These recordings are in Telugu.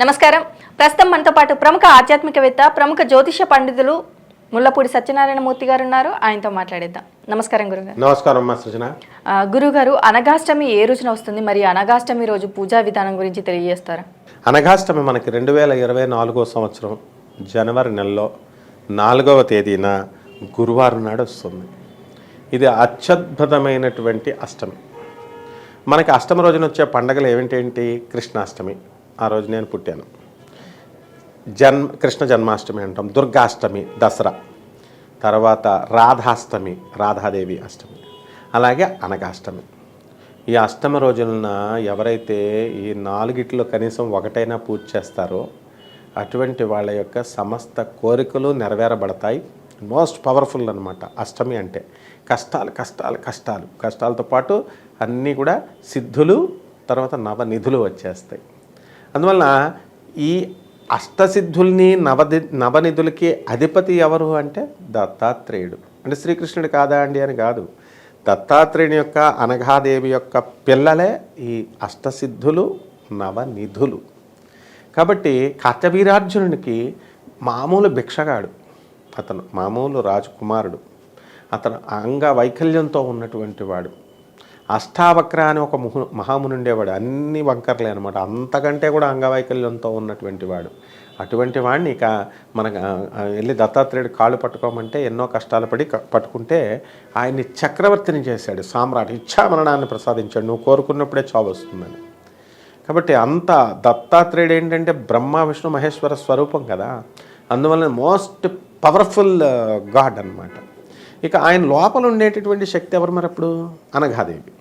నమస్కారం. ప్రస్తుతం మనతో పాటు ప్రముఖ ఆధ్యాత్మికవేత్త ప్రముఖ జ్యోతిష పండితులు ముల్లపూడి సత్యనారాయణ మూర్తి గారు ఉన్నారు ఆయనతో మాట్లాడేద్దాం. నమస్కారం గురుగారు. నమస్కారం అమ్మా సృజన. గురుగారు అనగాష్టమి ఏ రోజున వస్తుంది? మరి అనగాష్టమి రోజు పూజా విధానం గురించి తెలియజేస్తారా? అనఘాష్టమి మనకి రెండు వేల ఇరవై నాలుగో సంవత్సరం జనవరి నెలలో నాలుగవ తేదీన గురువారం నాడు వస్తుంది. ఇది అత్యద్భుతమైనటువంటి అష్టమి. మనకి అష్టమి రోజున వచ్చే పండగలు ఏమిటేంటి? కృష్ణాష్టమి. ఆ రోజు నేను పుట్టాను. జన్మ కృష్ణ జన్మాష్టమి అంటాం. దుర్గాష్టమి దసరా. తర్వాత రాధాష్టమి రాధాదేవి అష్టమి. అలాగే అనగాష్టమి. ఈ అష్టమి రోజులన ఎవరైతే ఈ నాలుగిట్లో కనీసం ఒకటైనా పూజ చేస్తారో అటువంటి వాళ్ళ యొక్క సమస్త కోరికలు నెరవేరబడతాయి. మోస్ట్ పవర్ఫుల్ అనమాట అష్టమి అంటే కష్టాలు కష్టాలు కష్టాలు. కష్టాలతో పాటు అన్నీ కూడా సిద్ధులు తర్వాత నవనిధులు వచ్చేస్తాయి. అందువలన ఈ అష్టసిద్ధుల్ని నవది నవనిధులకి అధిపతి ఎవరు అంటే దత్తాత్రేయుడు. అంటే శ్రీకృష్ణుడు కాదా అండి అని కాదు. దత్తాత్రేయుని యొక్క అనఘాదేవి యొక్క పిల్లలే ఈ అష్టసిద్ధులు నవనిధులు. కాబట్టి కార్తవీరార్జునునికి మామూలు భిక్షగాడు. అతను మామూలు రాజకుమారుడు. అతను అంగ వైకల్యంతో ఉన్నటువంటి వాడు. అష్టావక్ర అని ఒక ముహు మహాముని ఉండేవాడు అన్ని వంకర్లే అనమాట అంతకంటే కూడా అంగవైకల్యంతో ఉన్నటువంటి వాడు. అటువంటి వాడిని ఇక మన వెళ్ళి దత్తాత్రేయుడు కాళ్ళు పట్టుకోమంటే ఎన్నో కష్టాలు పడి పట్టుకుంటే ఆయన్ని చక్రవర్తిని చేశాడు సామ్రాట్. ఇచ్చామరణాన్ని ప్రసాదించాడు నువ్వు కోరుకున్నప్పుడే చావు వస్తుందని. కాబట్టి అంత దత్తాత్రేయుడు ఏంటంటే బ్రహ్మ విష్ణు మహేశ్వర స్వరూపం కదా. అందువలన మోస్ట్ పవర్ఫుల్ గాడ్ అనమాట ఇక ఆయన లోపల ఉండేటటువంటి శక్తి ఎవరు మరి అప్పుడు అనఘాదేవి.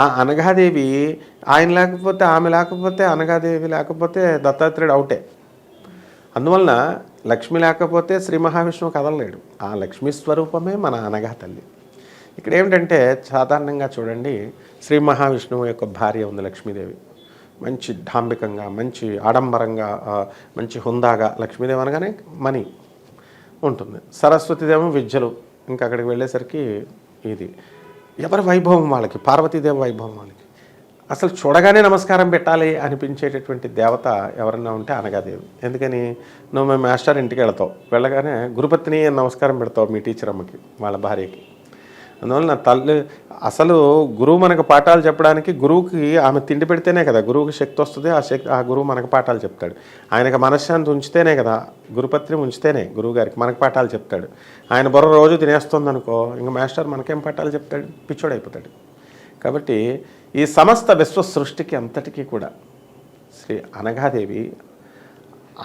ఆ అనఘాదేవి ఆయన లేకపోతే ఆమె లేకపోతే అనఘాదేవి లేకపోతే దత్తాత్రేయుడు అవుటే. అందువలన లక్ష్మి లేకపోతే శ్రీ మహావిష్ణువు కదలలేడు. ఆ లక్ష్మీ స్వరూపమే మన అనగా తల్లి. ఇక్కడ ఏమిటంటే సాధారణంగా చూడండి శ్రీ మహావిష్ణువు యొక్క భార్య ఉంది లక్ష్మీదేవి. మంచి ఢాంబికంగా మంచి ఆడంబరంగా మంచి హుందాగా లక్ష్మీదేవి అనగానే మనీ ఉంటుంది. సరస్వతిదేమో విద్యలు ఇంకా అక్కడికి వెళ్ళేసరికి ఇది. ఎవరి వైభవం వాళ్ళకి? పార్వతీదేవి వైభవం వాళ్ళకి. అసలు చూడగానే నమస్కారం పెట్టాలి అనిపించేటటువంటి దేవత ఎవరన్నా ఉంటే అనగాదేవి. ఎందుకని? నువ్వు మేము మాస్టర్ ఇంటికి వెళతావు. వెళ్ళగానే గురుపత్ని నమస్కారం పెడతావు మీ టీచర్ అమ్మకి వాళ్ళ భార్యకి. అందువల్ల నా తల్లి అసలు గురువు మనకు పాఠాలు చెప్పడానికి గురువుకి ఆమె తిండి పెడితేనే కదా గురువుకి శక్తి వస్తుంది ఆ శక్తి ఆ గురువు మనకు పాఠాలు చెప్తాడు. ఆయనకు మనశ్శాంతి ఉంచితేనే కదా గురుపత్రి ఉంచితేనే గురువు గారికి మనకు పాఠాలు చెప్తాడు. ఆయన బుర్ర రోజు తినేస్తుంది అనుకో ఇంకా మాస్టర్ మనకేం పాఠాలు చెప్తాడు? పిచ్చోడైపోతాడు కాబట్టి ఈ సమస్త విశ్వ సృష్టికి అంతటికీ కూడా శ్రీ అనఘాదేవి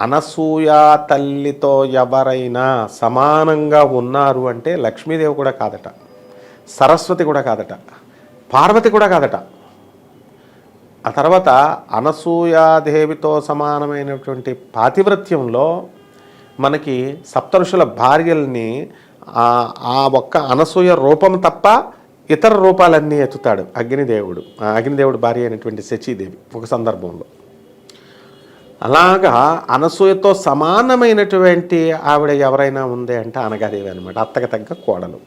అనసూయ తల్లితో ఎవరైనా సమానంగా ఉన్నారు అంటే లక్ష్మీదేవి కూడా కాదట. సరస్వతి కూడా కాదట పార్వతి కూడా కాదట. ఆ తర్వాత అనసూయాదేవితో సమానమైనటువంటి పాతివ్రత్యంలో మనకి సప్తరుషుల భార్యల్ని ఆ ఆ ఒక్క అనసూయ రూపం తప్ప ఇతర రూపాలన్నీ ఎత్తుతాడు అగ్నిదేవుడు అగ్నిదేవుడు భార్య అయినటువంటి శచీదేవి ఒక సందర్భంలో. అలాగా అనసూయతో సమానమైనటువంటి ఆవిడ ఎవరైనా ఉంది అంటే అనగాదేవి అనమాట అత్తకు తగ్గ కోడలు.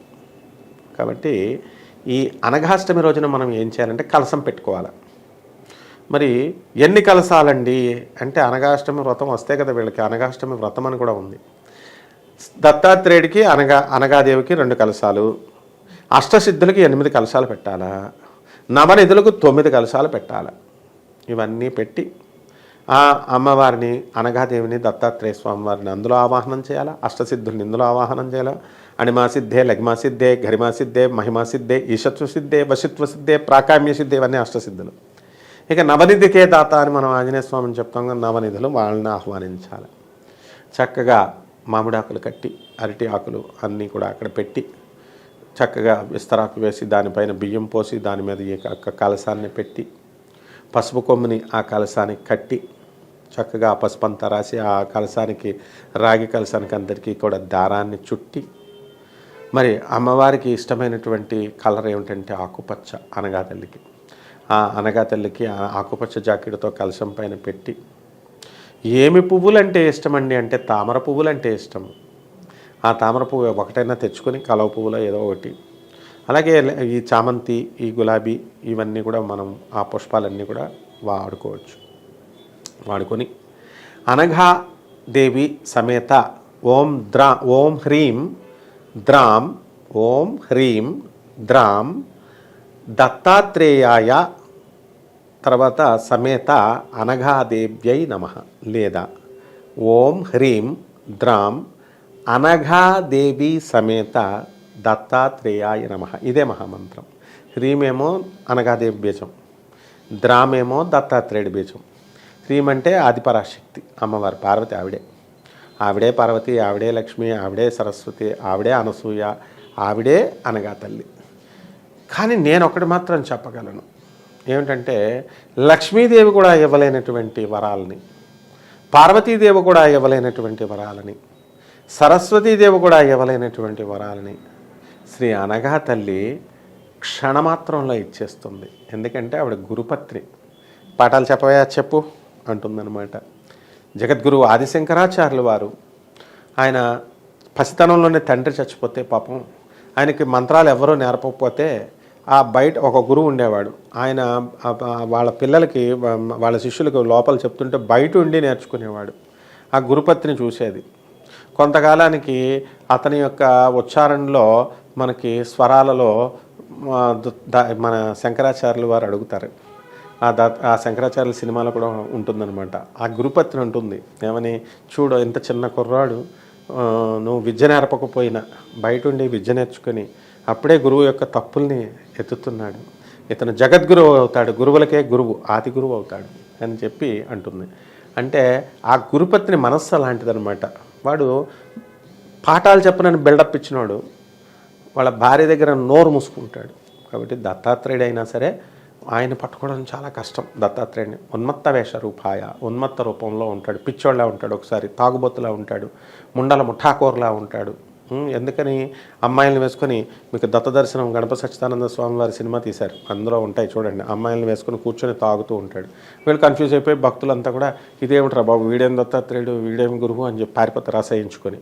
కాబట్టి ఈ అనఘాష్టమి రోజున మనం ఏం చేయాలంటే కలసం పెట్టుకోవాలి. మరి ఎన్ని కలసాలండి అంటే అనగాష్టమి వ్రతం వస్తే కదా వీళ్ళకి అనగాష్టమి వ్రతం అని కూడా ఉంది. దత్తాత్రేయుడికి అనగా అనగాదేవికి రెండు కలశాలు అష్టసిద్ధులకి ఎనిమిది కలశాలు పెట్టాలా నవనిధులకు తొమ్మిది కలశాలు పెట్టాలి. ఇవన్నీ పెట్టి ఆ అమ్మవారిని అనగాదేవిని దత్తాత్రేయ స్వామివారిని అందులో ఆవాహనం చేయాలా? అష్టసిద్ధుల్ని ఇందులో ఆవాహనం చేయాలా? అణిమాసిద్ధే లగ్మాసిద్ధే గరిమాసిద్ధే మహిమాసిద్ధే ఈశత్వ సిద్ధే వశిత్వ సిద్ధే ప్రాకామ్య సిద్ధే ఇవన్నీ అష్టసిద్ధులు. ఇక నవనిధికే దాత అని మనం ఆంజనేయ స్వామిని చెప్తాం కదా నవనిధులు వాళ్ళని ఆహ్వానించాలి. చక్కగా మామిడాకులు కట్టి అరటి ఆకులు అన్నీ కూడా అక్కడ పెట్టి చక్కగా విస్తరాకు వేసి దానిపైన బియ్యం పోసి దాని మీద ఈ యొక్క కలశాన్ని పెట్టి పసుపు కొమ్ముని ఆ కలశానికి కట్టి చక్కగా ఆ పసుపు రాసి ఆ కలశానికి రాగి కలశానికి అందరికీ కూడా దారాన్ని చుట్టి మరి అమ్మవారికి ఇష్టమైనటువంటి కలర్ ఏమిటంటే ఆకుపచ్చ అనగా తల్లికి. ఆ అనగా తల్లికి ఆ ఆకుపచ్చ జాకెట్తో కలశం పైన పెట్టి ఏమి పువ్వులు అంటే ఇష్టమండి అంటే తామర పువ్వులు అంటే ఇష్టం. ఆ తామర పువ్వు ఒకటైనా తెచ్చుకొని కలవ పువ్వులో ఏదో ఒకటి. అలాగే ఈ చామంతి ఈ గులాబీ ఇవన్నీ కూడా మనం ఆ పుష్పాలన్నీ కూడా వాడుకోవచ్చు. వాడుకొని. అనఘాదేవి సమేత ఓం ద్రా ఓం హ్రీం ద్రాం ఓం హ్రీం ద్రాం దత్తాత్రేయాయ తర్వాత సమేత అనఘాదేవ్యై నమ లేదా ఓం హ్రీం ద్రాం అనఘాదేవి సమేత దత్తాత్రేయాయ నమ. ఇదే మహామంత్రం. హ్రీమేమో అనఘాదేవి బీజం ద్రామేమో దత్తాత్రేయుడి బీజం. హ్రీం అంటే ఆదిపరాశక్తి. అమ్మవారు పార్వతి ఆవిడే. ఆవిడే పార్వతి ఆవిడే లక్ష్మి ఆవిడే సరస్వతి ఆవిడే అనసూయ ఆవిడే అనగా తల్లి. కానీ నేను ఒకటి మాత్రం చెప్పగలను. ఏమిటంటే లక్ష్మీదేవి కూడా ఇవ్వలేనటువంటి వరాలని పార్వతీదేవి కూడా ఇవ్వలేనటువంటి వరాలని సరస్వతీదేవి కూడా ఇవ్వలేనటువంటి వరాలని శ్రీ అనగా తల్లి క్షణమాత్రంలో ఇచ్చేస్తుంది. ఎందుకంటే ఆవిడ గురుపత్రి పాఠాలు చెప్పవయా? చెప్పు. అంటుందన్నమాట. జగద్గురు ఆదిశంకరాచార్యులు వారు ఆయన పసితనంలోనే తండ్రి చచ్చిపోతే పాపం ఆయనకి మంత్రాలు ఎవరూ నేర్పకపోతే ఆ బయట ఒక గురువు ఉండేవాడు. ఆయన వాళ్ళ పిల్లలకి వాళ్ళ శిష్యులకు లోపల చెప్తుంటే బయట ఉండి నేర్చుకునేవాడు. ఆ గురుపత్ని చూసేది. కొంతకాలానికి అతని యొక్క ఉచ్చారణలో మనకి స్వరాలలో మన శంకరాచార్యులు వారు అడుగుతారు. ఆ దా ఆ శంకరాచార్యుల సినిమాలో కూడా ఉంటుందన్నమాట. ఆ గురుపత్ని ఉంటుంది. ఏమని? చూడు ఇంత చిన్న కుర్రాడు నువ్వు విద్య నేర్పకపోయినా బయట ఉండి విద్య నేర్చుకొని అప్పుడే గురువు యొక్క తప్పుల్ని ఎత్తుతున్నాడు. ఇతను జగద్గురువు అవుతాడు. గురువులకే గురువు ఆది గురువు అవుతాడు అని చెప్పి అంటుంది. అంటే ఆ గురుపత్ని మనస్సు అలాంటిదనమాట వాడు పాఠాలు చెప్పనని బిల్డప్ ఇచ్చినాడు వాళ్ళ భార్య దగ్గర నోరు మూసుకుంటాడు. కాబట్టి దత్తాత్రేయుడు అయినా సరే ఆయన పట్టుకోవడం చాలా కష్టం. దత్తాత్రేయుని ఉన్మత్త వేష రూపాయ ఉన్మత్త రూపంలో ఉంటాడు. పిచ్చోళ్ళ ఉంటాడు ఒకసారి తాగుబోతులా ఉంటాడు ముండల ముఠాకూరలా ఉంటాడు. ఎందుకని? అమ్మాయిలను వేసుకొని మీకు దత్త దర్శనం గణప సచ్చిదానంద స్వామి వారి సినిమా తీశారు. అందులో ఉంటాయి చూడండి. అమ్మాయిలను వేసుకొని కూర్చొని తాగుతూ ఉంటాడు. వీళ్ళు కన్ఫ్యూజ్ అయిపోయి భక్తులంతా కూడా ఇదేమిట్రా బాబు వీడేం దత్తాత్రేయుడు వీడేం గురువు అని చెప్పి పారిపోతే రాసాయించుకొని.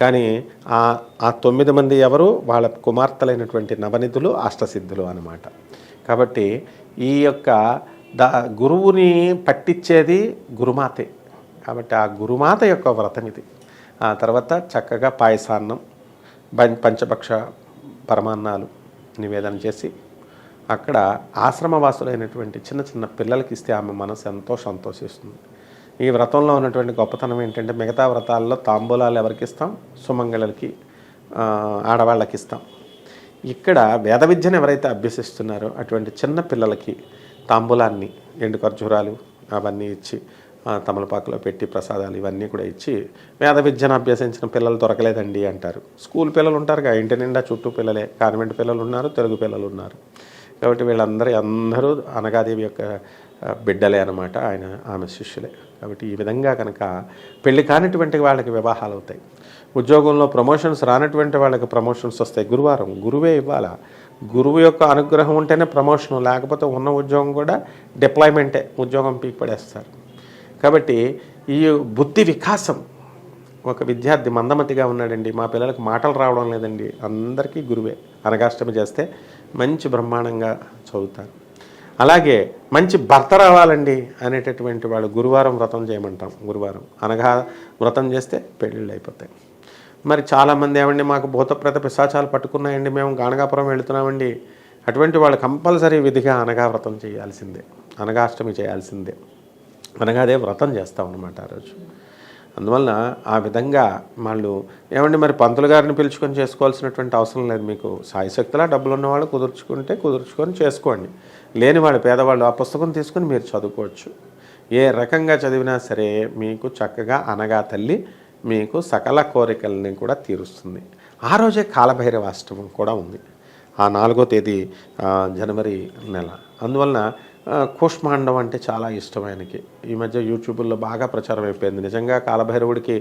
కానీ ఆ ఆ తొమ్మిది మంది ఎవరు? వాళ్ళ కుమార్తెలైనటువంటి నవనిధులు అష్టసిద్ధులు అనమాట కాబట్టి ఈ యొక్క ద గురువుని పట్టించేది గురుమాతే. కాబట్టి ఆ గురుమాత యొక్క వ్రతం ఇది. ఆ తర్వాత చక్కగా పాయసాన్నం పంచపక్ష పరమాన్నాలు నివేదన చేసి అక్కడ ఆశ్రమవాసులైనటువంటి చిన్న చిన్న పిల్లలకి ఇస్తే ఆమె మనసు ఎంతో సంతోషిస్తుంది. ఈ వ్రతంలో ఉన్నటువంటి గొప్పతనం ఏంటంటే మిగతా వ్రతాల్లో తాంబూలాలు ఎవరికి ఇస్తాం? సుమంగళలకి ఆడవాళ్ళకి ఇస్తాం. ఇక్కడ వేద విద్యను ఎవరైతే అభ్యసిస్తున్నారో అటువంటి చిన్న పిల్లలకి తాంబూలాన్ని ఎండు ఖర్జూరాలు అవన్నీ ఇచ్చి ఆ, తమలపాకులో పెట్టి ప్రసాదాలు ఇవన్నీ కూడా ఇచ్చి వేద విద్యను అభ్యసించిన పిల్లలు దొరకలేదండి అంటారు. స్కూల్ పిల్లలు ఉంటారుగా ఇంటి నిండా చుట్టూ పిల్లలే కాన్వెంట్ పిల్లలు ఉన్నారు తెలుగు పిల్లలు ఉన్నారు. కాబట్టి వీళ్ళందరూ అందరూ అనగాదేవి యొక్క బిడ్డలే అనమాట ఆయన ఆమె శిష్యులే. కాబట్టి ఈ విధంగా కనుక పెళ్ళి కానిటువంటి వాళ్ళకి వివాహాలు అవుతాయి. ఉద్యోగంలో ప్రమోషన్స్ రానటువంటి వాళ్ళకి ప్రమోషన్స్ వస్తాయి. గురువారం గురువే ఇవ్వాలా? గురువు యొక్క అనుగ్రహం ఉంటేనే ప్రమోషన్ లేకపోతే ఉన్న ఉద్యోగం కూడా డిప్లాయ్మెంటే ఉద్యోగం పీక్ పడేస్తారు కాబట్టి ఈ బుద్ధి వికాసం ఒక విద్యార్థి మందమతిగా ఉన్నాడండి. మా పిల్లలకు మాటలు రావడం లేదండి. అందరికీ గురువే. అనగాష్టమి చేస్తే మంచి బ్రహ్మాండంగా చదువుతారు. అలాగే మంచి భర్త రావాలండి అనేటటువంటి వాళ్ళు గురువారం వ్రతం చేయమంటాం. గురువారం అనగా వ్రతం చేస్తే పెళ్ళిళ్ళు అయిపోతాయి. మరి చాలామంది ఏమండి మాకు భూతప్రేత పిశాచాలు పట్టుకున్నాయండి మేము గానగాపురం వెళుతున్నామండి. అటువంటి వాళ్ళు కంపల్సరీ విధిగా అనగా వ్రతం చేయాల్సిందే అనగాష్టమి చేయాల్సిందే. అనగాదే వ్రతం చేస్తాం అనమాట ఆ రోజు. అందువలన ఆ విధంగా వాళ్ళు ఏమండి మరి పంతులు గారిని పిలుచుకొని చేసుకోవాల్సినటువంటి అవసరం లేదు మీకు. సాయశక్తిలా డబ్బులు ఉన్నవాళ్ళు కుదుర్చుకుంటే కుదుర్చుకొని చేసుకోండి. లేని వాళ్ళు పేదవాళ్ళు ఆ పుస్తకం తీసుకొని మీరు చదువుకోవచ్చు. ఏ రకంగా చదివినా సరే మీకు చక్కగా అనగా తల్లి మీకు సకల కోరికల్ని కూడా తీరుస్తుంది. ఆ రోజే కాలభైరవాష్టమం కూడా ఉంది. ఆ నాలుగో తేదీ జనవరి నెల. అందువలన కూష్మాండం అంటే చాలా ఇష్టం ఆయనకి. ఈ మధ్య యూట్యూబ్లో బాగా ప్రచారం అయిపోయింది. నిజంగా కాలభైరవుడికి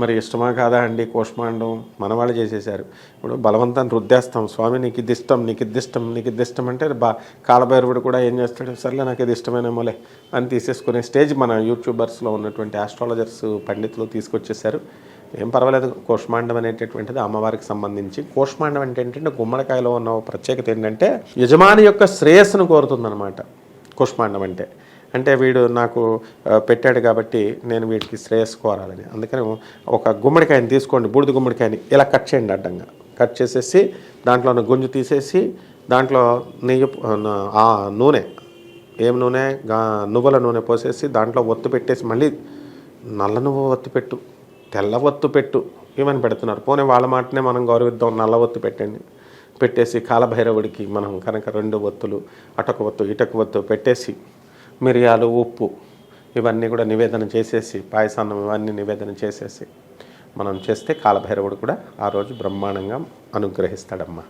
మరి ఇష్టమా కాదా అండి కూష్మాండం? మనవాళ్ళు చేసేసారు ఇప్పుడు బలవంతాన్ని రుద్దేస్తాం. స్వామి నీకు ఇది ఇష్టం నీకు ఇది ఇష్టం నీకు ఇది ఇష్టం అంటే బా కాలభైరవుడు కూడా ఏం చేస్తాడు? సర్లే నాకు ఇది ఇష్టమేనేమోలే అని తీసేసుకునే స్టేజ్ మన యూట్యూబర్స్లో ఉన్నటువంటి ఆస్ట్రాలజర్స్ పండితులు తీసుకొచ్చేసారు ఏం పర్వాలేదు. కోష్మాండం అనేటటువంటిది అమ్మవారికి సంబంధించి. కోష్మాండం అంటే ఏంటంటే గుమ్మడికాయలో ఉన్న ప్రత్యేకత ఏంటంటే యజమాని యొక్క శ్రేయస్సును కోరుతుందనమాట కుష్మాండం అంటే. అంటే వీడు నాకు పెట్టాడు కాబట్టి నేను వీడికి శ్రేయస్ కోరాలని. అందుకని ఒక గుమ్మడికాయని తీసుకోండి బూడిద గుమ్మడికాయని ఇలా కట్ చేయండి అడ్డంగా. కట్ చేసేసి దాంట్లో ఉన్న గుంజు తీసేసి దాంట్లో నెయ్యి ఆ నూనె ఏం నూనె గా నువ్వుల నూనె పోసేసి దాంట్లో ఒత్తు పెట్టేసి మళ్ళీ నల్ల నువ్వు ఒత్తు పెట్టు తెల్ల ఒత్తు పెట్టు ఇవన్నీ పెడుతున్నారు. పోనీ వాళ్ళ మాటనే మనం గౌరవిద్దాం నల్ల ఒత్తు పెట్టండి. పెట్టేసి కాలభైరవుడికి మనం కనుక రెండు ఒత్తులు అటక ఒత్తు ఇటక ఒత్తు పెట్టేసి మిరియాలు ఉప్పు ఇవన్నీ కూడా నివేదన చేసేసి పాయసాన్నం ఇవన్నీ నివేదన చేసేసి మనం చేస్తే కాలభైరవుడు కూడా ఆ రోజు బ్రహ్మాండంగా అనుగ్రహిస్తాడమ్మా.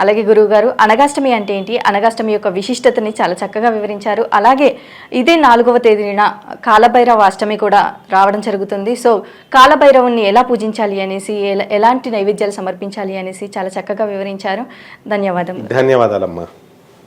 అలాగే గురువు గారు అనగాష్టమి అంటే ఏంటి? అనగాష్టమి యొక్క విశిష్టతని చాలా చక్కగా వివరించారు. అలాగే ఇదే నాలుగవ తేదీన కాలభైరవ అష్టమి కూడా రావడం జరుగుతుంది. సో కాలభైరవుని ఎలా పూజించాలి అనేసి ఎలా- ఎలాంటి నైవేద్యాలు సమర్పించాలి అనేసి చాలా చక్కగా వివరించారు. ధన్యవాదం ధన్యవాదాలమ్మా.